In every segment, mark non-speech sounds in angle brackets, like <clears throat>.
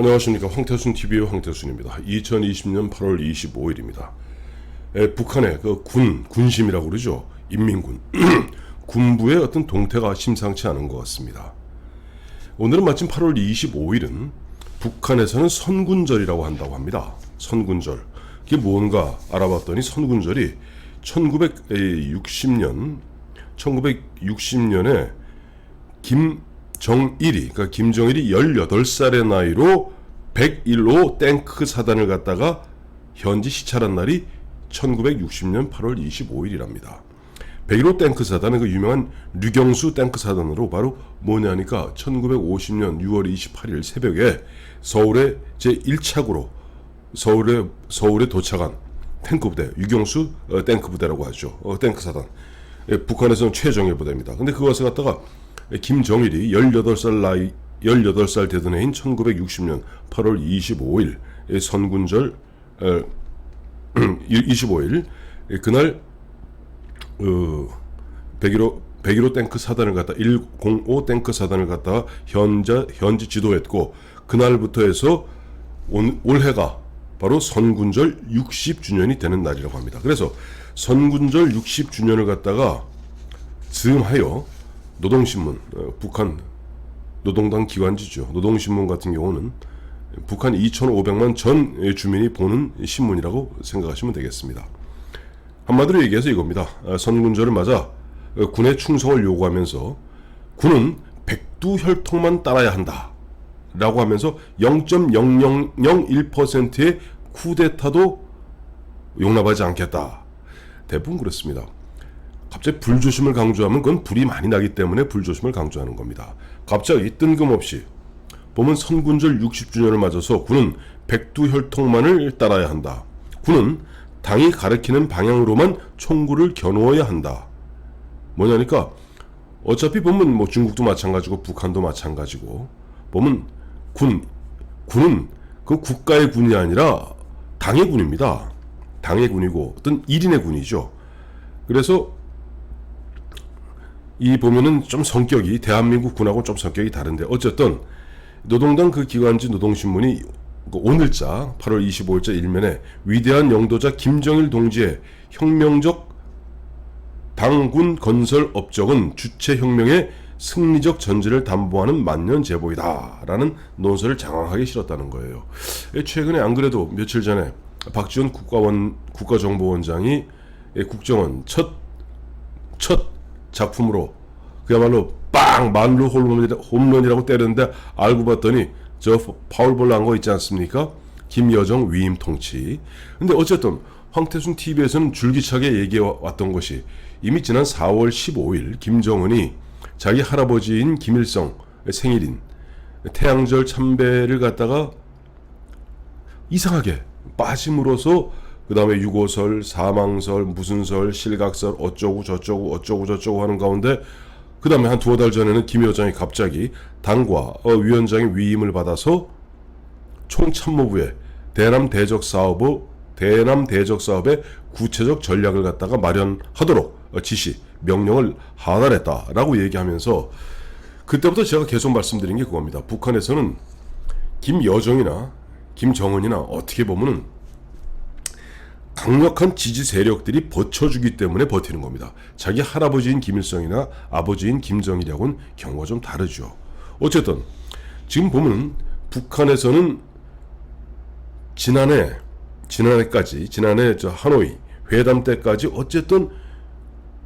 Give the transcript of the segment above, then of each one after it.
안녕하십니까 황태순 TV의 황태순입니다. 2020년 8월 25일입니다. 북한의 그 군 군심이라고 그러죠 인민군 <clears throat> 군부의 어떤 동태가 심상치 않은 것 같습니다. 오늘은 마침 8월 25일은 북한에서는 선군절이라고 한다고 합니다. 선군절 이게 뭔가 알아봤더니 선군절이 1960년 1960년에 김 정일이 그러니까 김정일이 18살의 나이로 101호 탱크 사단을 갖다가 현지 시찰한 날이 1960년 8월 25일이랍니다. 101호 탱크 사단은 그 유명한 류경수 탱크 사단으로 바로 뭐냐니까 1950년 6월 28일 새벽에 서울의 제 1차구로 서울에 서울에 도착한 탱크 부대 유경수 어, 탱크 부대라고 하죠. 어, 탱크 사단. 예, 북한에서는 최정예 부대입니다. 근데 그것을 갖다가 김정일이 18살 나이 18살 되던 해인 1960년 8월 25일 의 선군절 어, 25일 예, 그날 어, 101호 101호 탱크 사단을 갖다 105 탱크 사단을 갖다가 현재 현지 지도했고 그날부터 해서 온, 올해가 바로 선군절 60주년이 되는 날이라고 합니다. 그래서 선군절 60주년을 갖다가 즈음하여 노동신문 어, 북한 노동당 기관지죠. 노동신문 같은 경우는 북한 2,500만 전 주민이 보는 신문이라고 생각하시면 되겠습니다. 한마디로 얘기해서 이겁니다. 아, 선군절을 맞아 어, 군의 충성을 요구하면서 군은 백두혈통만 따라야 한다. 라고 하면서 0.0001%의 쿠데타도 용납하지 않겠다. 대부분 그렇습니다. 갑자기 불조심을 강조하면 그건 불이 많이 나기 때문에 불조심을 강조하는 겁니다. 갑자기 뜬금없이 보면 선군절 60주년을 맞아서 군은 백두혈통만을 따라야 한다. 군은 당이 가리키는 방향으로만 총구를 겨누어야 한다. 뭐냐니까 어차피 보면 뭐 중국도 마찬가지고 북한도 마찬가지고 보면 군 군은 그 국가의 군이 아니라 당의 군입니다. 당의 군이고 어떤 일인의 군이죠. 그래서 이 보면은 좀 성격이 대한민국 군하고 좀 성격이 다른데 어쨌든 노동당 그 기관지 노동신문이 그 오늘자 8월 25일자 일면에 위대한 영도자 김정일 동지의 혁명적 당군 건설 업적은 주체 혁명의 승리적 전제를 담보하는 만년 제보이다라는 논설을 장황하게 실었다는 거예요. 최근에 안 그래도 며칠 전에 박지원 국가원 국가정보원장이 국정원 첫첫 작품으로 그야말로 빵 만루 홈런 이라고 때렸는데 알고 봤더니 저 파울볼 난 거 있지 않습니까? 김여정 위임 통치. 근데 어쨌든 황태순 TV에서는 줄기차게 얘기해 왔던 것이 이미 지난 4월 15일 김정은이 자기 할아버지인 김일성 생일인 태양절 참배를 갖다가 이상하게 빠짐으로써 그 다음에 유고설, 사망설, 무슨 설, 실각설 어쩌고 저쩌고 어쩌고 저쩌고 하는 가운데 그 다음에 한 두어 달 전에는 김 여장이 갑자기 당과 어, 위원장의 위임을 받아서 총참모부에 대남 대적 사업의 대남 대적 사업의 구체적 전략을 갖다가 마련하도록 어, 지시 명령을 하달했다라고 얘기하면서 그때부터 제가 계속 말씀드린 게 그겁니다. 북한에서는 김여정이나 김정은이나 어떻게 보면은 강력한 지지 세력들이 버텨주기 때문에 버티는 겁니다. 자기 할아버지인 김일성이나 아버지인 김정일하고는 경우가 좀 다르죠. 어쨌든 지금 보면 북한에서는 지난해 지난해까지 지난해 저 하노이 회담 때까지 어쨌든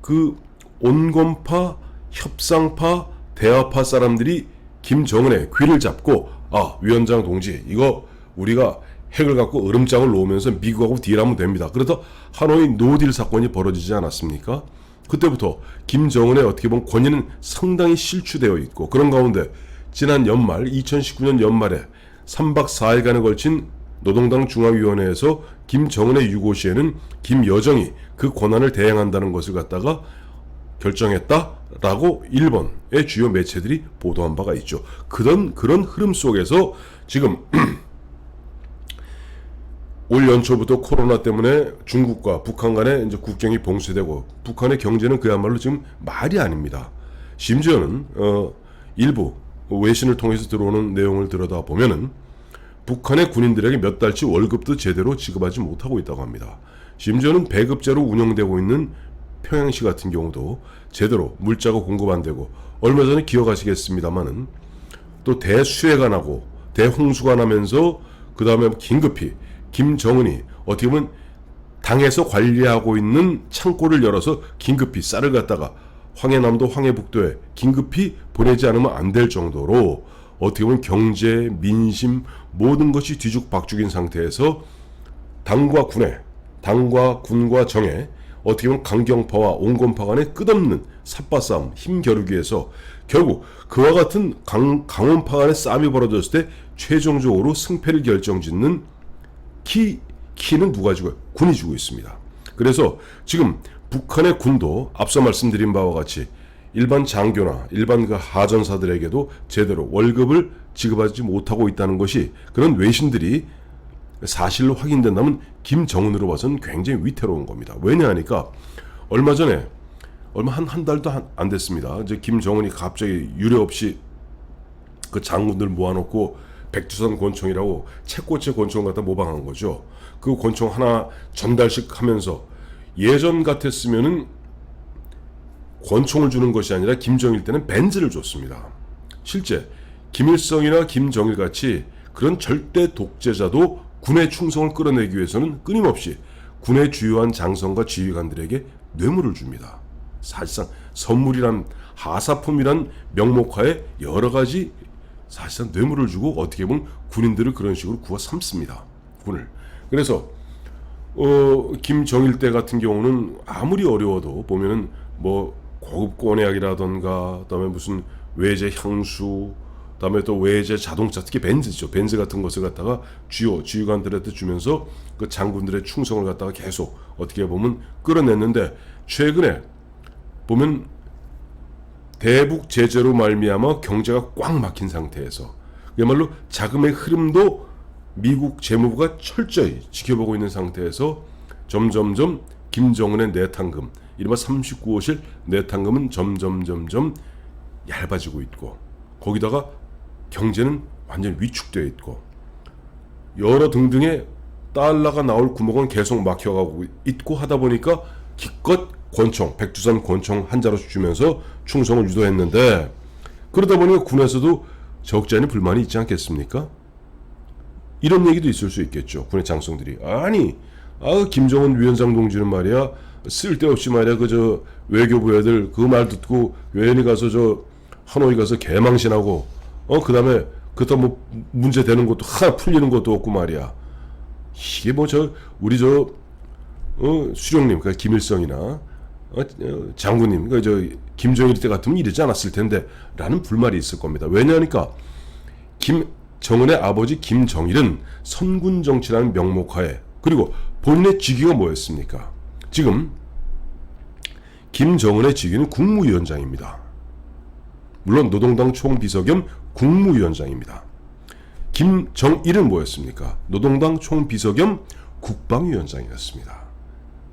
그 온건파 협상파 대화파 사람들이 김정은의 귀를 잡고 아 위원장 동지 이거 우리가 핵을 갖고 얼음장을 놓으면서 미국하고 딜하면 됩니다. 그래서 하노이 노딜 사건이 벌어지지 않았습니까? 그때부터 김정은의 어떻게 보면 권위는 상당히 실추되어 있고 그런 가운데 지난 연말 2019년 연말에 3박 4일간에 걸친 노동당 중앙위원회에서 김정은의 유고시에는 김여정이 그 권한을 대행한다는 것을 갖다가 결정했다라고 일본의 주요 매체들이 보도한 바가 있죠. 그런 그런 흐름 속에서 지금 <clears throat> 올 연초부터 코로나 때문에 중국과 북한 간에 이제 국경이 봉쇄되고 북한의 경제는 그야말로 지금 말이 아닙니다. 심지어는 어 일부 외신을 통해서 들어오는 내용을 들여다 보면은 북한의 군인들에게 몇 달치 월급도 제대로 지급하지 못하고 있다고 합니다. 심지어는 배급제로 운영되고 있는 평양시 같은 경우도 제대로 물자가 공급 안 되고 얼마 전에 기억하시겠습니다마는 또 대수해가 나고 대홍수가 나면서 그 다음에 긴급히 김정은이 어떻게 보면 당에서 관리하고 있는 창고를 열어서 긴급히 쌀을 갖다가 황해남도 황해북도에 긴급히 보내지 않으면 안 될 정도로 어떻게 보면 경제, 민심 모든 것이 뒤죽박죽인 상태에서 당과 군의 당과 군과 정의 어떻게 보면 강경파와 온건파 간의 끝없는 삽바싸움, 힘 겨루기에서 결국 그와 같은 강, 강원파 간의 싸움이 벌어졌을 때 최종적으로 승패를 결정짓는 키, 키는 누가 주고 군이 주고 있습니다. 그래서 지금 북한의 군도 앞서 말씀드린 바와 같이 일반 장교나 일반 그 하전사들에게도 제대로 월급을 지급하지 못하고 있다는 것이 그런 외신들이 사실로 확인된다면 김정은으로 봐서는 굉장히 위태로운 겁니다. 왜냐하니까 얼마 전에 얼마 한 한 달도 한- 안 됐습니다. 이제 김정은이 갑자기 유례 없이 그 장군들 모아놓고 백두산 권총이라고 채꼬치 권총 갖다 모방한 거죠. 그 권총 하나 전달씩 하면서 예전 같았으면은 권총을 주는 것이 아니라 김정일 때는 벤즈를 줬습니다. 실제 김일성이나 김정일 같이 그런 절대 독재자도 군의 충성을 끌어내기 위해서는 끊임없이 군의 주요한 장성과 지휘관들에게 뇌물을 줍니다. 사실상 선물이란 하사품이란 명목하에 여러 가지 사실상 뇌물을 주고 어떻게 보면 군인들을 그런 식으로 구워 삼습니다. 군을. 그래서 어, 김정일 때 같은 경우는 아무리 어려워도 보면은 뭐 고급 권약이라던가 그다음에 무슨 외제 향수 그다음에 또 외제 자동차 특히 벤츠죠 벤츠 같은 것을 갖다가 주요 지휘관들한테 주면서 그 장군들의 충성을 갖다가 계속 어떻게 보면 끌어냈는데 최근에 보면 대북 제재로 말미암아 경제가 꽉 막힌 상태에서 그야말로 자금의 흐름도 미국 재무부가 철저히 지켜보고 있는 상태에서 점점점 김정은의 내탕금, 이른바 39호실 내탕금은 점점 점점 얇아지고 있고 거기다가 경제는 완전 위축되어 있고 여러 등등의 달러가 나올 구멍은 계속 막혀가고 있고 하다 보니까 기껏 권총, 백두산 권총 한 자루 주면서 충성을 유도했는데 그러다 보니까 군에서도 적지 않은 불만이 있지 않겠습니까? 이런 얘기도 있을 수 있겠죠. 군의 장성들이 아니, 아 김정은 위원장 동지는 말이야 쓸데없이 말이야 그 저 외교부 애들 그 말 듣고 외연히 가서 저 하노이 가서 개망신하고 어 그다음에 그다 뭐 문제 되는 것도 하나 풀리는 것도 없고 말이야. 이게 뭐 저 우리 저 어, 수령님, 그 김일성이나 장군님, 그저 김정일 때 같으면 이러지 않았을 텐데라는 불만이 있을 겁니다. 왜냐하니까 김정은의 아버지 김정일은 선군 정치라는 명목하에 그리고 본인의 직위가 뭐였습니까? 지금 김정은의 직위는 국무위원장입니다. 물론 노동당 총비서 겸 국무위원장입니다. 김정일은 뭐였습니까? 노동당 총비서 겸 국방위원장이었습니다.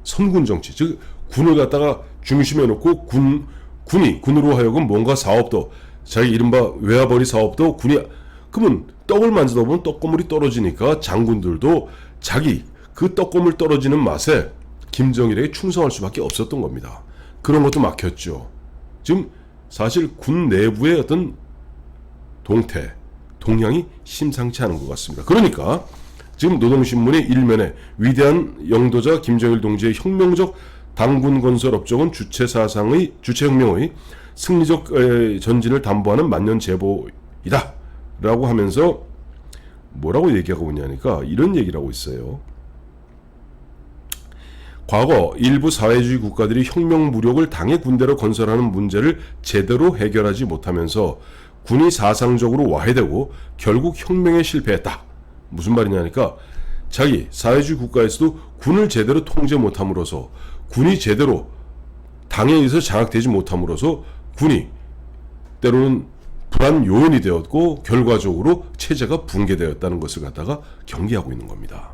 선군 정치, 즉 군을 갖다가 중심에 놓고 군 군이 군으로 하여금 뭔가 사업도 자기 이른바 외화벌이 사업도 군이 그러면 떡을 만지다 보면 떡고물이 떨어지니까 장군들도 자기 그 떡고물 떨어지는 맛에 김정일에게 충성할 수밖에 없었던 겁니다. 그런 것도 막혔죠. 지금 사실 군 내부의 어떤 동태, 동향이 심상치 않은 것 같습니다. 그러니까 지금 노동신문의 일면에 위대한 영도자 김정일 동지의 혁명적 당군 건설 업적은 주체 사상의 주체 혁명의 승리적 에, 전진을 담보하는 만년 제보이다. 라고 하면서 뭐라고 얘기하고 있냐니까 이런 얘기를 하고 있어요. 과거 일부 사회주의 국가들이 혁명 무력을 당의 군대로 건설하는 문제를 제대로 해결하지 못하면서 군이 사상적으로 와해되고 결국 혁명에 실패했다. 무슨 말이냐니까 자기 사회주의 국가에서도 군을 제대로 통제 못함으로써 군이 제대로 당에 의해서 장악되지 못함으로써 군이 때로는 불안 요인이 되었고 결과적으로 체제가 붕괴되었다는 것을 갖다가 경계하고 있는 겁니다.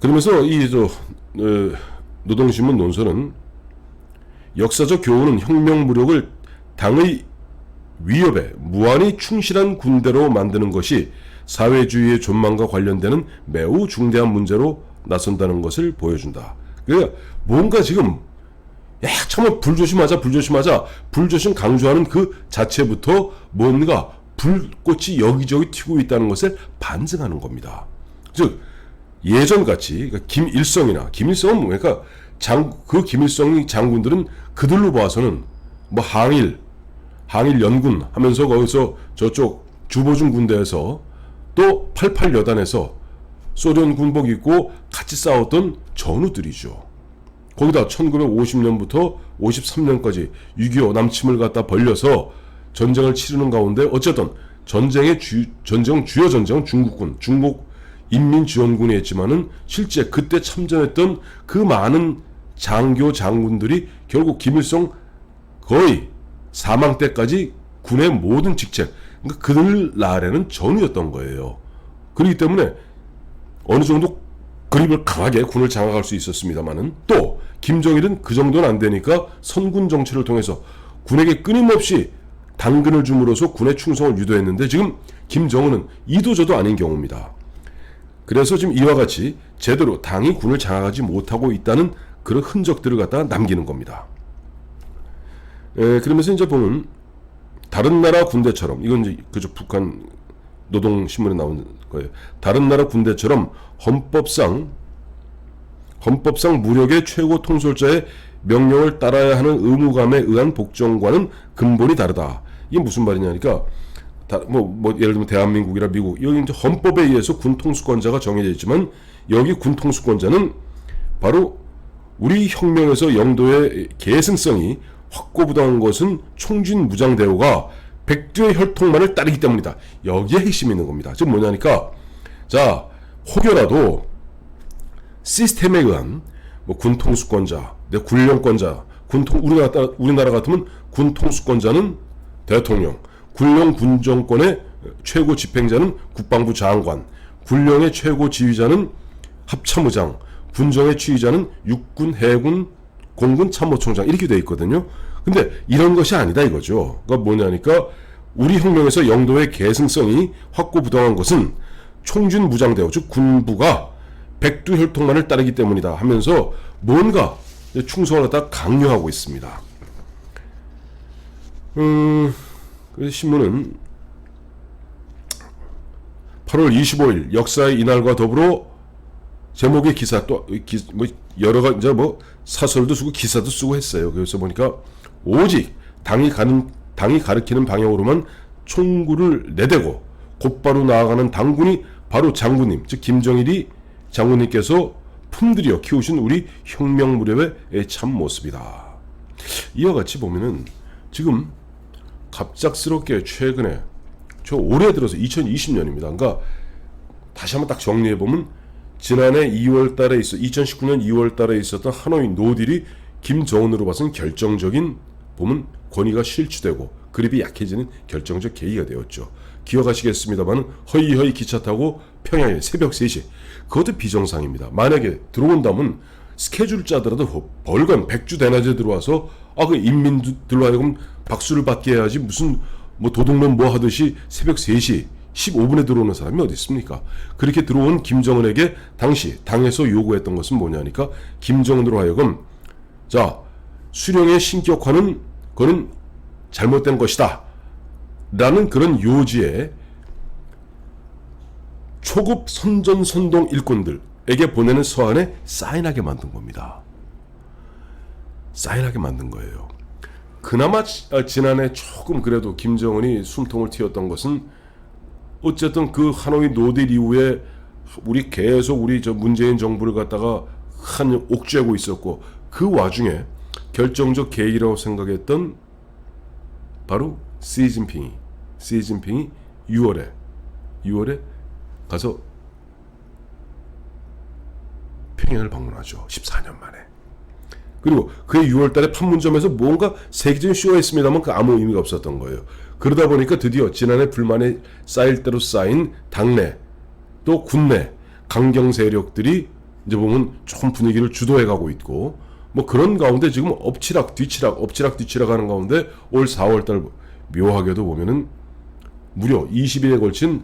그러면서 이저 어, 노동신문 논설은 역사적 교훈은 혁명 무력을 당의 위협에 무한히 충실한 군대로 만드는 것이 사회주의의 존망과 관련되는 매우 중대한 문제로 나선다는 것을 보여준다. 그러니까 뭔가 지금 야, 정말 불조심하자, 불조심하자, 불조심 강조하는 그 자체부터 뭔가 불꽃이 여기저기 튀고 있다는 것을 반증하는 겁니다. 즉, 예전같이, 그러니까 김일성이나, 김일성은 뭡니까? 장, 그 김일성 장군들은 그들로 봐서는 뭐 항일, 항일 연군 하면서 거기서 저쪽 주보중 군대에서 또 88 여단에서 소련 군복 입고 같이 싸웠던 전우들이죠. 거기다 1950년부터 53년까지 6.25 남침을 갖다 벌려서 전쟁을 치르는 가운데 어쨌든 전쟁의 주, 전쟁 주요 전쟁은 중국군, 중국 인민지원군이 했지만은 실제 그때 참전했던 그 많은 장교 장군들이 결국 김일성 거의 사망 때까지 군의 모든 직책, 그러니까 그들 아래는 전우였던 거예요. 그렇기 때문에 어느 정도 그립을 강하게 군을 장악할 수 있었습니다만은 또 김정일은 그 정도는 안 되니까 선군 정치를 통해서 군에게 끊임없이 당근을 줌으로써 군의 충성을 유도했는데 지금 김정은은 이도저도 아닌 경우입니다. 그래서 지금 이와 같이 제대로 당이 군을 장악하지 못하고 있다는 그런 흔적들을 갖다가 남기는 겁니다. 에, 그러면서 이제 보면 다른 나라 군대처럼 이건 이제 그저 북한 노동신문에 나온 거예요. 다른 나라 군대처럼 헌법상 헌법상 무력의 최고 통솔자의 명령을 따라야 하는 의무감에 의한 복종과는 근본이 다르다. 이게 무슨 말이냐니까 다, 뭐, 뭐 예를 들면 대한민국이나 미국 여기 이제 헌법에 의해서 군 통수권자가 정해져 있지만 여기 군 통수권자는 바로 우리 혁명에서 영도의 계승성이 확고부당한 것은 총진 무장 대우가 백두의 혈통만을 따르기 때문이다. 여기에 핵심이 있는 겁니다. 즉 뭐냐니까 자 혹여라도 시스템에 의한 뭐 군통수권자, 내 군령권자, 군통 우리나라 따- 우리나라 같으면 군통수권자는 대통령, 군령 군정권의 최고 집행자는 국방부 장관, 군령의 최고 지휘자는 합참의장, 군정의 지휘자는 육군, 해군, 공군 참모총장 이렇게 돼 있거든요. 근데 이런 것이 아니다 이거죠. 그러니까 뭐냐니까 우리 혁명에서 영도의 계승성이 확고부당한 것은 총준 무장대우 즉 군부가 백두 혈통만을 따르기 때문이다 하면서 뭔가 충성을 갖다 강요하고 있습니다. 음, 그 신문은 8월 25일 역사의 이날과 더불어 제목의 기사 또 뭐 여러 가지 뭐 사설도 쓰고 기사도 쓰고 했어요. 그래서 보니까 오직 당이 가는 당이 가리키는 방향으로만 총구를 내대고 곧바로 나아가는 당군이 바로 장군님 즉 김정일이 장군님께서 품들여 키우신 우리 혁명 무렵의 참 모습이다. 이와 같이 보면은 지금 갑작스럽게 최근에 저 올해 들어서 2020년입니다. 그러니까 다시 한번 딱 정리해 보면 지난해 2월 달에 있어 2019년 2월 달에 있었던 하노이 노딜이 김정은으로 봐서는 결정적인 보면 권위가 실추되고 그립이 약해지는 결정적 계기가 되었죠. 기억하시겠습니다만 허이허이 기차 타고 평양에 새벽 3시 그것도 비정상입니다. 만약에 들어온다면 스케줄 짜더라도 벌건 백주 대낮에 들어와서 아 그 인민들로 하여금 박수를 받게 해야지 무슨 뭐 도둑놈 뭐 하듯이 새벽 3시 15분에 들어오는 사람이 어디 있습니까? 그렇게 들어온 김정은에게 당시 당에서 요구했던 것은 뭐냐니까 김정은으로 하여금 자 수령의 신격화는 그거는 잘못된 것이다. 라는 그런 요지에 초급 선전 선동 일꾼들에게 보내는 서한에 사인하게 만든 겁니다. 사인하게 만든 거예요. 그나마 지- 아, 지난해 조금 그래도 김정은이 숨통을 틔웠던 것은 어쨌든 그 하노이 노딜 이후에 우리 계속 우리 저 문재인 정부를 갖다가 한 옥죄고 있었고 그 와중에 결정적 계기라고 생각했던 바로 시진핑이 시진핑이 6월에 6월에 가서 평양을 방문하죠. 14년 만에. 그리고 그해 6월달에 판문점에서 뭔가 세계적인 쇼가 있습니다만 그 아무 의미가 없었던 거예요. 그러다 보니까 드디어 지난해 불만이 쌓일 대로 쌓인 당내 또 군내 강경 세력들이 이제 보면 조금 분위기를 주도해 가고 있고 뭐 그런 가운데 지금 엎치락 뒤치락 엎치락 뒤치락 하는 가운데 올 4월달 묘하게도 보면은 무려 20일에 걸친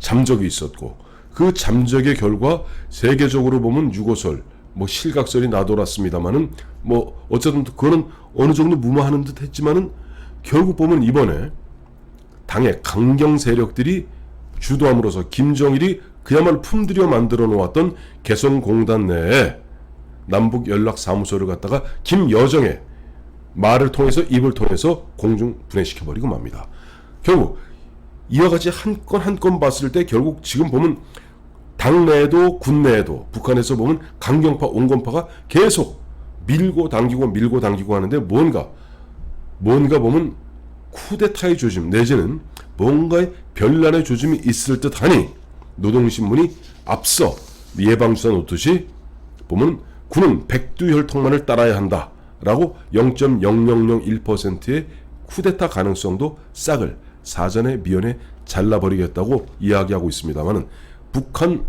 잠적이 있었고 그 잠적의 결과 세계적으로 보면 유고설 뭐 실각설이 나돌았습니다만은 뭐 어쨌든 그거는 어느 정도 무마하는 듯 했지만은 결국 보면 이번에 당의 강경 세력들이 주도함으로써 김정일이 그야말로 품들여 만들어 놓았던 개성공단 내에 남북 연락 사무소를 갖다가 김여정의 말을 통해서 입을 통해서 공중 분해시켜 버리고 맙니다. 결국 이와 같이 한 건 한 건 봤을 때 결국 지금 보면 당내에도 국내에도 북한에서 보면 강경파 온건파가 계속 밀고 당기고 밀고 당기고 하는데 뭔가 뭔가 보면 쿠데타의 조짐 내지는 뭔가의 별난의 조짐이 있을 듯하니 노동신문이 앞서 예방주사 놓듯이 보면 군은 백두혈통만을 따라야 한다라고 0.0001%의 쿠데타 가능성도 싹을 사전에 미연에 잘라버리겠다고 이야기하고 있습니다만은 북한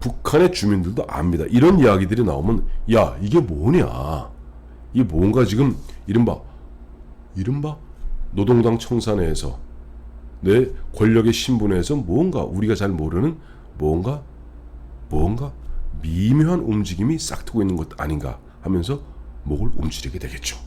북한의 주민들도 압니다. 이런 이야기들이 나오면 야 이게 뭐냐? 이 뭔가 지금 이른바 이른바 노동당 청사내에서 내 권력의 신분에서 뭔가 우리가 잘 모르는 뭔가 뭔가 미묘한 움직임이 싹 트고 있는 것 아닌가 하면서 목을 움츠리게 되겠죠.